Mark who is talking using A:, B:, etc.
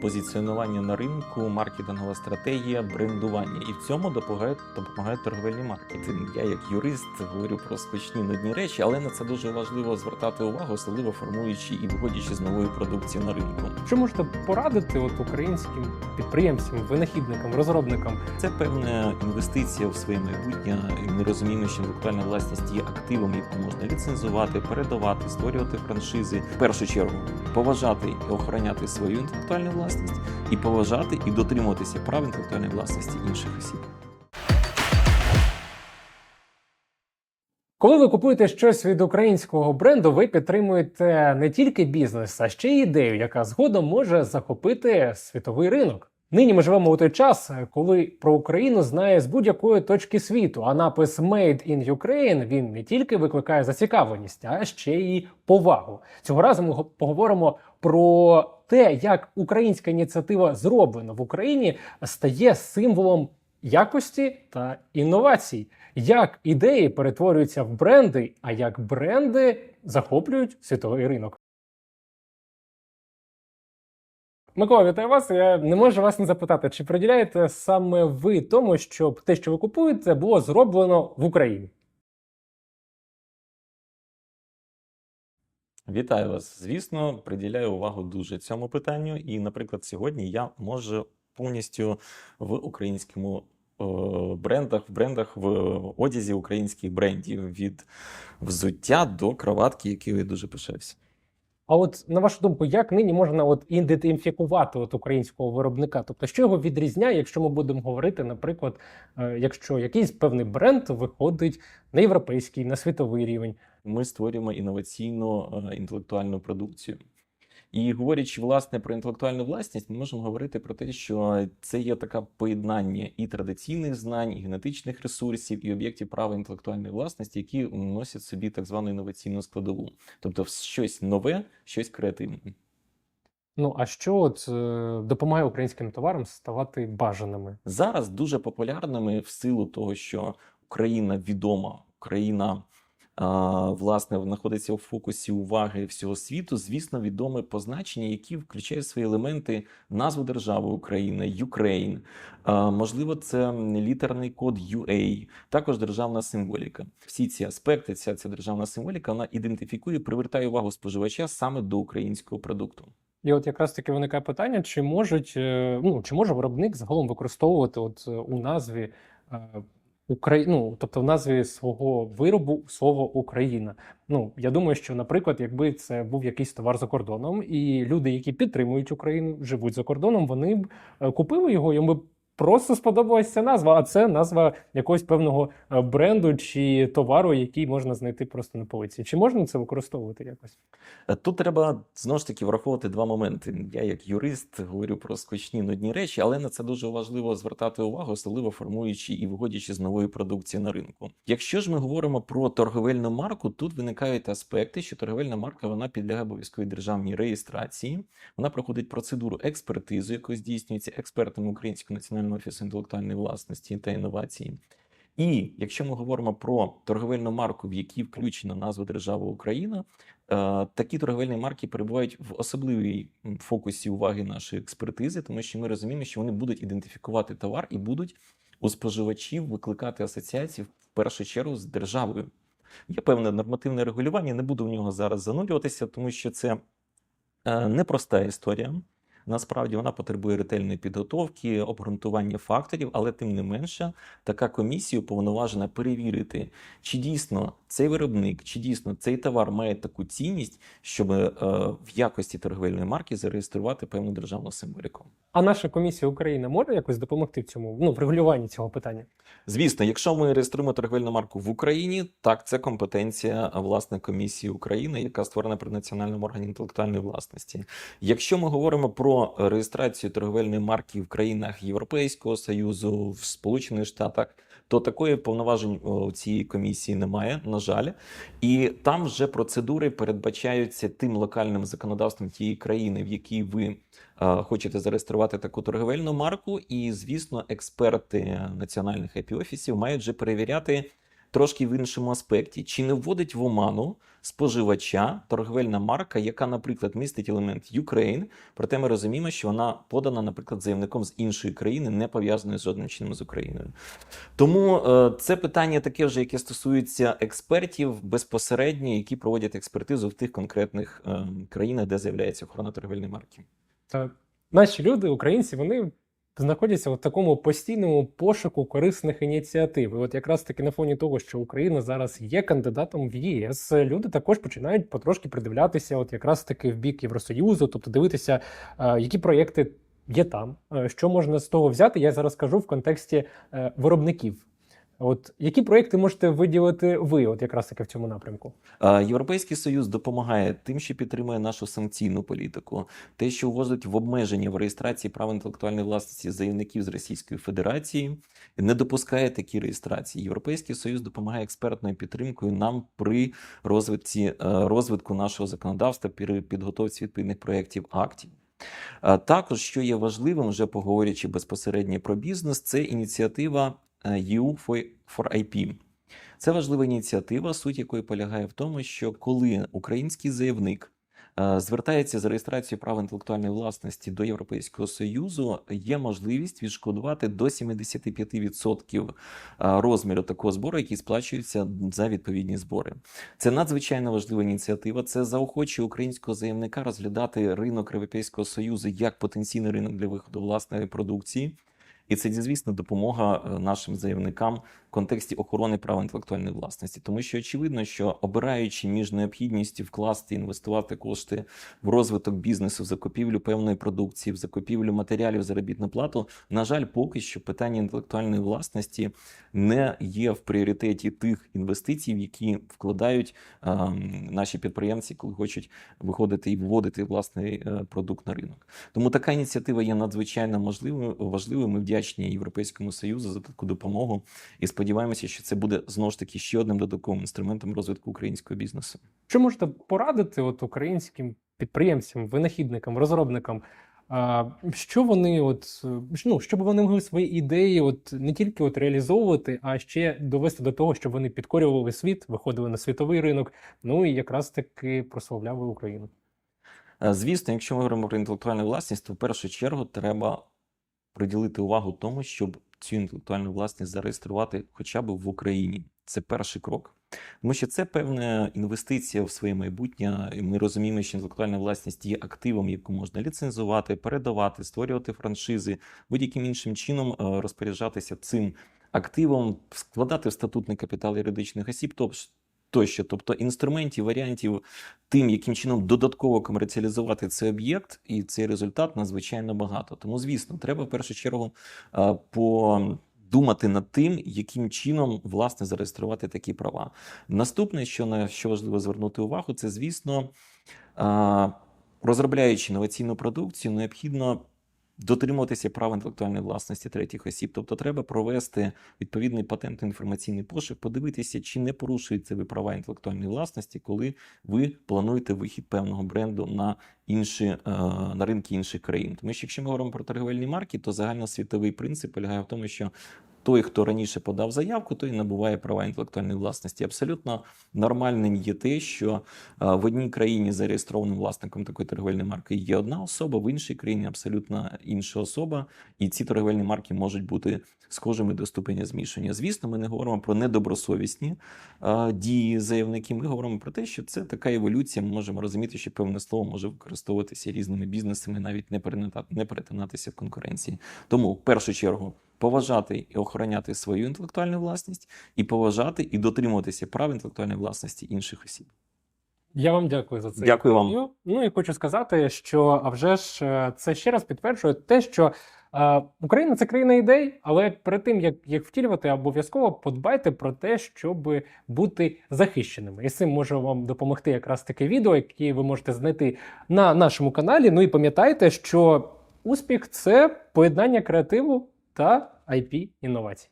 A: позиціонування на ринку, маркетингова стратегія, брендування. І в цьому допомагають допомагають торговельні марки. Я, як юрист, говорю про скучні нудні речі, але на це дуже важливо звертати увагу, особливо формуючи і виходячи з нової продукції на ринку.
B: Що можете порадити от українським підприємцям, винахідникам, розробникам?
A: Це певна інвестиція в своє майбутнє. Ми розуміємо, що інтелектуальна власність є активом, яку можна ліцензувати, передавати, створювати франшизи. В першу чергу поважати і охороняти свою інтелектуальну власність, і поважати і дотримуватися прав інтелектуальної власності інших осіб.
B: Коли ви купуєте щось від українського бренду, ви підтримуєте не тільки бізнес, а ще й ідею, яка згодом може захопити світовий ринок. Нині ми живемо у той час, коли про Україну знає з будь-якої точки світу, а напис «Made in Ukraine» він не тільки викликає зацікавленість, а ще й повагу. Цього разу ми поговоримо про те, як українська ініціатива зроблена в Україні стає символом якості та інновацій. Як ідеї перетворюються в бренди, а як бренди захоплюють світовий ринок. Микола, вітаю вас. Я не можу вас не запитати, чи приділяєте саме ви тому, щоб те, що ви купуєте, було зроблено в Україні?
A: Вітаю вас. Звісно, приділяю увагу дуже цьому питанню. І, наприклад, сьогодні я можу повністю в українському е, брендах, в брендах в одязі українських брендів від взуття до кроватки, якою я дуже пишався.
B: А от на вашу думку, як нині можна от ідентифікувати от українського виробника? Тобто, що його відрізняє, якщо ми будемо говорити, наприклад, е, якщо якийсь певний бренд виходить на європейський, на світовий рівень?
A: Ми створюємо інноваційну е, інтелектуальну продукцію. І говорячи власне про інтелектуальну власність, ми можемо говорити про те, що це є таке поєднання і традиційних знань, і генетичних ресурсів, і об'єктів права інтелектуальної власності, які носять собі так звану інноваційну складову, тобто щось нове, щось креативне.
B: Ну а що от е, допомагає українським товарам ставати бажаними?
A: Зараз дуже популярними в силу того, що Україна відома, Україна власне знаходиться у фокусі уваги всього світу. Звісно, відоме позначення, які включають свої елементи назву держави України. А, можливо, це літерний код UA, також державна символіка. Всі ці аспекти, ця, ця державна символіка, вона ідентифікує, привертає увагу споживача саме до українського продукту.
B: І от якраз таки виникає питання, чи можуть е, ну чи може виробник загалом використовувати от е, у назві е, Украї... ну, тобто в назві свого виробу слово Україна. Ну я думаю, що, наприклад, якби це був якийсь товар за кордоном, і люди, які підтримують Україну, живуть за кордоном, вони б е, купили його, йому б просто сподобалася назва, а це назва якогось певного е, бренду чи товару, який можна знайти просто на полиці. Чи можна це використовувати якось?
A: Е, Тут треба знову ж таки враховувати два моменти. Я, як юрист, говорю про скучні нудні речі, але на це дуже важливо звертати увагу, особливо формуючи і виходячи з нової продукції на ринку. Якщо ж ми говоримо про торговельну марку, тут виникають аспекти, що торговельна марка вона підлягає обов'язковій державній реєстрації. Вона проходить процедуру експертизи, яка здійснюється експертами Українського національного офісу інтелектуальної власності та інновації. І якщо ми говоримо про торговельну марку, в якій включена назва держави Україна, е, такі торговельні марки перебувають в особливій фокусі уваги нашої експертизи, тому що ми розуміємо, що вони будуть ідентифікувати товар і будуть у споживачів викликати асоціації в першу чергу з державою. Є певне нормативне регулювання, не буду в нього зараз занурюватися, тому що це е, непроста історія. Насправді вона потребує ретельної підготовки, обґрунтування факторів, але тим не менше, така комісія уповноважена перевірити, чи дійсно цей виробник, чи дійсно цей товар має таку цінність, щоб е, в якості торговельної марки зареєструвати певну державну символіку.
B: А наша комісія України може якось допомогти в цьому ну в цього питання?
A: Звісно, якщо ми реєструємо торговельну марку в Україні, так це компетенція власне комісії України, яка створена при національному органі інтелектуальної власності. Якщо ми говоримо про реєстрацію торговельної марки в країнах Європейського союзу, в Сполучених Штатах. То такої повноважень у цієї комісії немає, на жаль, і там вже процедури передбачаються тим локальним законодавством тієї країни, в якій ви хочете зареєструвати таку торговельну марку. І звісно, експерти національних IP-офісів мають вже перевіряти, трошки в іншому аспекті. Чи не вводить в оману споживача торговельна марка, яка, наприклад, містить елемент Ukraine, проте ми розуміємо, що вона подана, наприклад, заявником з іншої країни, не пов'язаної жодним чином з Україною. Тому е, це питання таке вже, яке стосується експертів безпосередньо, які проводять експертизу в тих конкретних е, країнах, де з'являється охорона торговельної марки.
B: Та наші люди, українці, вони знаходяться в такому постійному пошуку корисних ініціатив. І от якраз таки на фоні того, що Україна зараз є кандидатом в ЄС, люди також починають потрошки придивлятися, от якраз таки в бік Євросоюзу, тобто дивитися, е, які проєкти є там, е, що можна з того взяти. Я зараз кажу в контексті е, виробників. От які проєкти можете виділити ви, от якраз таки в цьому напрямку?
A: Е, Європейський Союз допомагає тим, що підтримує нашу санкційну політику, те, що вводить в обмеження в реєстрації прав інтелектуальної власності заявників з Російської Федерації, не допускає такі реєстрації. Європейський Союз допомагає експертною підтримкою нам при розвитку, розвитку нашого законодавства, при підготовці відповідних проєктів актів. Е, Також, що є важливим, вже поговорячи безпосередньо про бізнес, це ініціатива е, EU for for IP. Це важлива ініціатива, суть якої полягає в тому, що коли український заявник е, звертається за реєстрацією права інтелектуальної власності до Європейського Союзу, є можливість відшкодувати до 75% розміру такого збору, який сплачується за відповідні збори. Це надзвичайно важлива ініціатива. Це заохочує українського заявника розглядати ринок Європейського Союзу як потенційний ринок для виходу власної продукції. І це, звісно, допомога е, нашим заявникам контексті охорони права інтелектуальної власності, тому що очевидно, що обираючи між необхідністю вкласти інвестувати кошти в розвиток бізнесу, в закупівлю певної продукції, в закупівлю матеріалів заробітну плату, на жаль, поки що питання інтелектуальної власності не є в пріоритеті тих інвестицій, які вкладають е, наші підприємці, коли хочуть виходити і вводити власний е, продукт на ринок. Тому така ініціатива є надзвичайно можливою важливою. Ми вдячні Європейському Союзу за таку допомогу і сподіваємося, що це буде знову ж таки ще одним додатковим інструментом розвитку українського бізнесу.
B: Що можете порадити от українським підприємцям, винахідникам, розробникам? А, що вони, от ну, щоб вони могли свої ідеї, от не тільки от реалізовувати, а ще довести до того, щоб вони підкорювали світ, виходили на світовий ринок, ну і якраз таки прославляли Україну.
A: Е, Звісно, якщо ми говоримо про інтелектуальну власність, то в першу чергу треба приділити увагу тому, щоб цю інтелектуальну власність зареєструвати хоча б в Україні. Це перший крок. Тому що це певна інвестиція в своє майбутнє. І Ми розуміємо, що інтелектуальна власність є активом, яку можна ліцензувати, передавати, створювати франшизи, будь-яким іншим чином е, розпоряджатися цим активом, складати в статутний капітал юридичних осіб, тобто тощо, тобто інструментів, варіантів, тим, яким чином додатково комерціалізувати цей об'єкт, і цей результат надзвичайно багато. Тому, звісно, треба в першу чергу е, подумати над тим, яким чином власне зареєструвати такі права. Наступне, що на що важливо звернути увагу, це звісно, е, розробляючи інноваційну продукцію, необхідно. Дотримуватися прав інтелектуальної власності третіх осіб, тобто треба провести відповідний патентно-інформаційний пошук, подивитися, чи не порушуються ви права інтелектуальної власності, коли ви плануєте вихід певного бренду на інші е, на ринки інших країн. Тому що якщо ми говоримо про торговельні марки, то загальносвітовий принцип полягає в тому, що той, хто раніше подав заявку, той набуває права інтелектуальної власності. Абсолютно нормальним є те, що е, в одній країні зареєстрованим власником такої торговельної марки є одна особа, в іншій країні абсолютно інша особа, і ці торговельні марки можуть бути схожими до ступеня змішання. Звісно, ми не говоримо про недобросовісні е, дії заявників. Ми говоримо про те, що це така еволюція. Ми можемо розуміти, що певне слово може використовуватися різними бізнесами, навіть не перетинатися в конкуренції. Тому в першу чергу. Поважати і охороняти свою інтелектуальну власність, і поважати і дотримуватися прав інтелектуальної власності інших осіб.
B: Я вам дякую за це.
A: Дякую вам.
B: Ну і хочу сказати, що а вже ж е, це ще раз підтверджує те, що е, Україна це країна ідей, але перед тим як їх втілювати, обов'язково подбайте про те, щоб бути захищеними. І з цим може вам допомогти якраз таке відео, яке ви можете знайти на нашому каналі. Ну і пам'ятайте, що успіх це поєднання креативу та IP інновацій.